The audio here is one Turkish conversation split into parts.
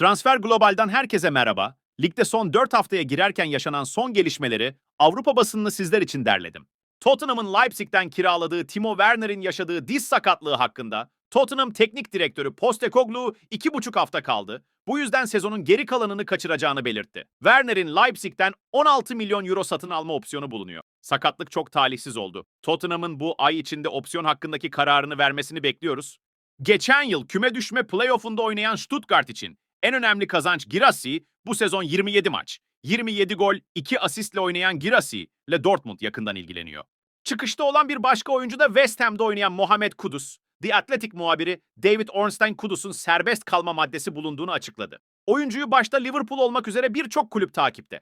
Transfer Global'dan herkese merhaba. Ligde son 4 haftaya girerken yaşanan son gelişmeleri Avrupa basınını sizler için derledim. Tottenham'ın Leipzig'ten kiraladığı Timo Werner'in yaşadığı diz sakatlığı hakkında Tottenham Teknik Direktörü Postecoglou 2,5 hafta kaldı. Bu yüzden sezonun geri kalanını kaçıracağını belirtti. Werner'in Leipzig'ten 16 milyon euro satın alma opsiyonu bulunuyor. Sakatlık çok talihsiz oldu. Tottenham'ın bu ay içinde opsiyon hakkındaki kararını vermesini bekliyoruz. Geçen yıl küme düşme playoff'unda oynayan Stuttgart için en önemli kazanç Girassi bu sezon 27 maç. 27 gol, 2 asistle oynayan Girassi ile Dortmund yakından ilgileniyor. Çıkışta olan bir başka oyuncu da West Ham'da oynayan Mohamed Kudus. The Athletic muhabiri David Ornstein Kudus'un serbest kalma maddesi bulunduğunu açıkladı. Oyuncuyu başta Liverpool olmak üzere birçok kulüp takipte.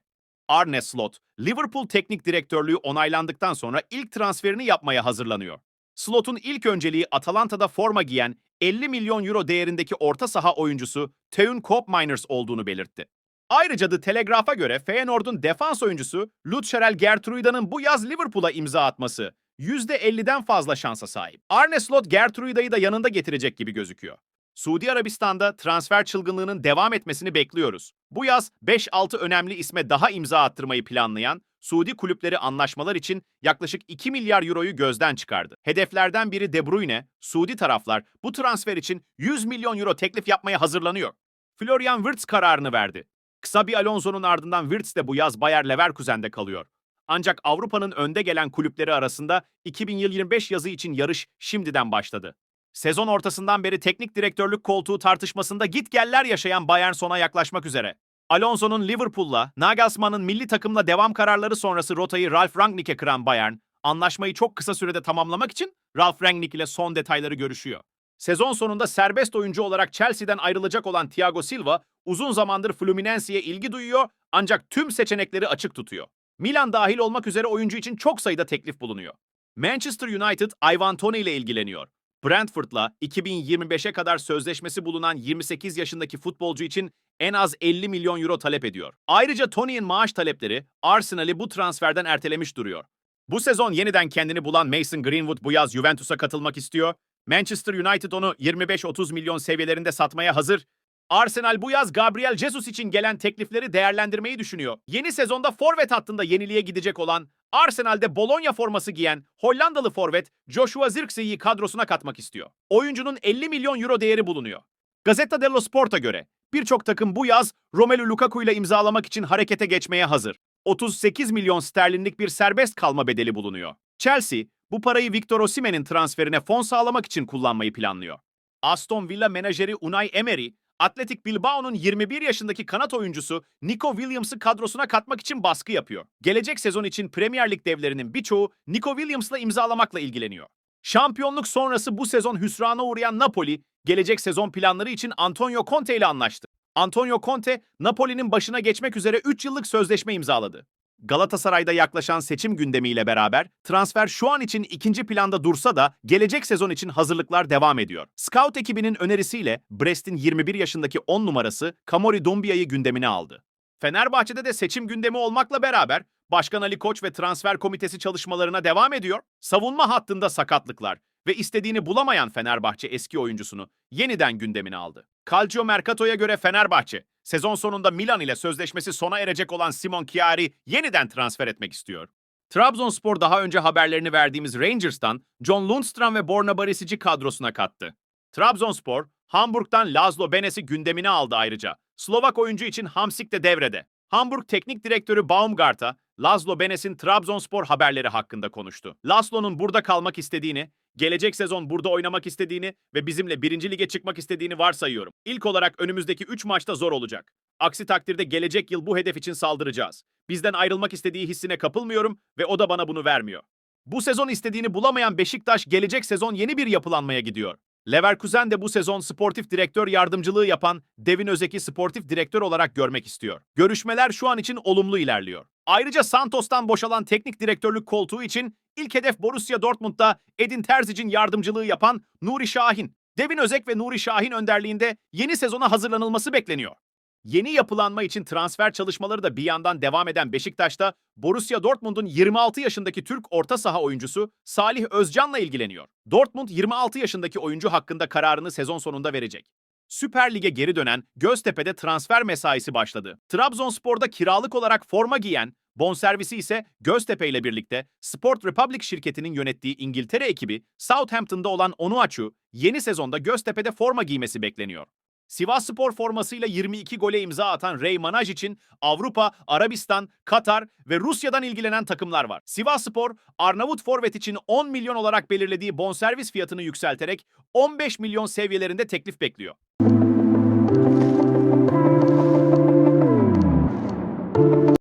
Arne Slot, Liverpool teknik direktörlüğü onaylandıktan sonra ilk transferini yapmaya hazırlanıyor. Slot'un ilk önceliği Atalanta'da forma giyen 50 milyon euro değerindeki orta saha oyuncusu Teun Koopmeiners olduğunu belirtti. Ayrıca The Telegraph'a göre Feyenoord'un defans oyuncusu Lutşerel Gertruida'nın bu yaz Liverpool'a imza atması %50'den fazla şansa sahip. Arne Slot Gertruida'yı da yanında getirecek gibi gözüküyor. Suudi Arabistan'da transfer çılgınlığının devam etmesini bekliyoruz. Bu yaz 5-6 önemli isme daha imza attırmayı planlayan Suudi kulüpleri anlaşmalar için yaklaşık 2 milyar euroyu gözden çıkardı. Hedeflerden biri De Bruyne, Suudi taraflar bu transfer için 100 milyon euro teklif yapmaya hazırlanıyor. Florian Wirtz kararını verdi. Xabi Alonso'nun ardından Wirtz de bu yaz Bayer Leverkusen'de kalıyor. Ancak Avrupa'nın önde gelen kulüpleri arasında 2025 yazı için yarış şimdiden başladı. Sezon ortasından beri teknik direktörlük koltuğu tartışmasında gitgeller yaşayan Bayern sona yaklaşmak üzere. Alonso'nun Liverpool'la, Nagelsmann'ın milli takımla devam kararları sonrası rotayı Ralf Rangnick'e kıran Bayern, anlaşmayı çok kısa sürede tamamlamak için Ralf Rangnick ile son detayları görüşüyor. Sezon sonunda serbest oyuncu olarak Chelsea'den ayrılacak olan Thiago Silva, uzun zamandır Fluminense'ye ilgi duyuyor ancak tüm seçenekleri açık tutuyor. Milan dahil olmak üzere oyuncu için çok sayıda teklif bulunuyor. Manchester United, Ivan Toney ile ilgileniyor. Brentford'la 2025'e kadar sözleşmesi bulunan 28 yaşındaki futbolcu için en az 50 milyon euro talep ediyor. Ayrıca Tony'in maaş talepleri Arsenal'i bu transferden ertelemiş duruyor. Bu sezon yeniden kendini bulan Mason Greenwood bu yaz Juventus'a katılmak istiyor. Manchester United onu 25-30 milyon seviyelerinde satmaya hazır. Arsenal bu yaz Gabriel Jesus için gelen teklifleri değerlendirmeyi düşünüyor. Yeni sezonda forvet hattında yeniliğe gidecek olan Arsenal'de Bologna forması giyen Hollandalı forvet Joshua Zirkzee'yi kadrosuna katmak istiyor. Oyuncunun 50 milyon euro değeri bulunuyor. Gazzetta dello Sport'a göre birçok takım bu yaz Romelu Lukaku ile imzalamak için harekete geçmeye hazır. 38 milyon sterlinlik bir serbest kalma bedeli bulunuyor. Chelsea bu parayı Victor Osimhen'in transferine fon sağlamak için kullanmayı planlıyor. Aston Villa menajeri Unai Emery, Atletic Bilbao'nun 21 yaşındaki kanat oyuncusu Nico Williams'ı kadrosuna katmak için baskı yapıyor. Gelecek sezon için Premier Lig devlerinin birçoğu Nico Williams'la imzalamakla ilgileniyor. Şampiyonluk sonrası bu sezon hüsrana uğrayan Napoli, gelecek sezon planları için Antonio Conte ile anlaştı. Antonio Conte, Napoli'nin başına geçmek üzere 3 yıllık sözleşme imzaladı. Galatasaray'da yaklaşan seçim gündemiyle beraber transfer şu an için ikinci planda dursa da gelecek sezon için hazırlıklar devam ediyor. Scout ekibinin önerisiyle Brest'in 21 yaşındaki 10 numarası Kamori Dumbia'yı gündemine aldı. Fenerbahçe'de de seçim gündemi olmakla beraber Başkan Ali Koç ve transfer komitesi çalışmalarına devam ediyor. Savunma hattında sakatlıklar ve istediğini bulamayan Fenerbahçe eski oyuncusunu yeniden gündemine aldı. Calcio Mercato'ya göre Fenerbahçe, sezon sonunda Milan ile sözleşmesi sona erecek olan Simon Chiari yeniden transfer etmek istiyor. Trabzonspor daha önce haberlerini verdiğimiz Rangers'tan John Lundstram ve Borna Barisic'i kadrosuna kattı. Trabzonspor, Hamburg'dan Laszlo Benes'i gündemine aldı ayrıca. Slovak oyuncu için Hamsik de devrede. Hamburg Teknik Direktörü Baumgart'a Laszlo Benes'in Trabzonspor haberleri hakkında konuştu. Laszlo'nun burada kalmak istediğini, gelecek sezon burada oynamak istediğini ve bizimle birinci lige çıkmak istediğini varsayıyorum. İlk olarak önümüzdeki 3 maçta zor olacak. Aksi takdirde gelecek yıl bu hedef için saldıracağız. Bizden ayrılmak istediği hissine kapılmıyorum ve o da bana bunu vermiyor. Bu sezon istediğini bulamayan Beşiktaş gelecek sezon yeni bir yapılanmaya gidiyor. Leverkusen de bu sezon sportif direktör yardımcılığı yapan Devin Özek'i sportif direktör olarak görmek istiyor. Görüşmeler şu an için olumlu ilerliyor. Ayrıca Santos'tan boşalan teknik direktörlük koltuğu için ilk hedef Borussia Dortmund'da Edin Terzic'in yardımcılığı yapan Nuri Şahin. Devin Özek ve Nuri Şahin önderliğinde yeni sezona hazırlanılması bekleniyor. Yeni yapılanma için transfer çalışmaları da bir yandan devam eden Beşiktaş'ta Borussia Dortmund'un 26 yaşındaki Türk orta saha oyuncusu Salih Özcan'la ilgileniyor. Dortmund 26 yaşındaki oyuncu hakkında kararını sezon sonunda verecek. Süper Lig'e geri dönen Göztepe'de transfer mesaisi başladı. Trabzonspor'da kiralık olarak forma giyen, bonservisi ise Göztepe ile birlikte Sport Republic şirketinin yönettiği İngiltere ekibi Southampton'da olan Onuachu, yeni sezonda Göztepe'de forma giymesi bekleniyor. Sivasspor formasıyla 22 gole imza atan Rey Manaj için Avrupa, Arabistan, Katar ve Rusya'dan ilgilenen takımlar var. Sivasspor, Arnavut forvet için 10 milyon olarak belirlediği bonservis fiyatını yükselterek 15 milyon seviyelerinde teklif bekliyor.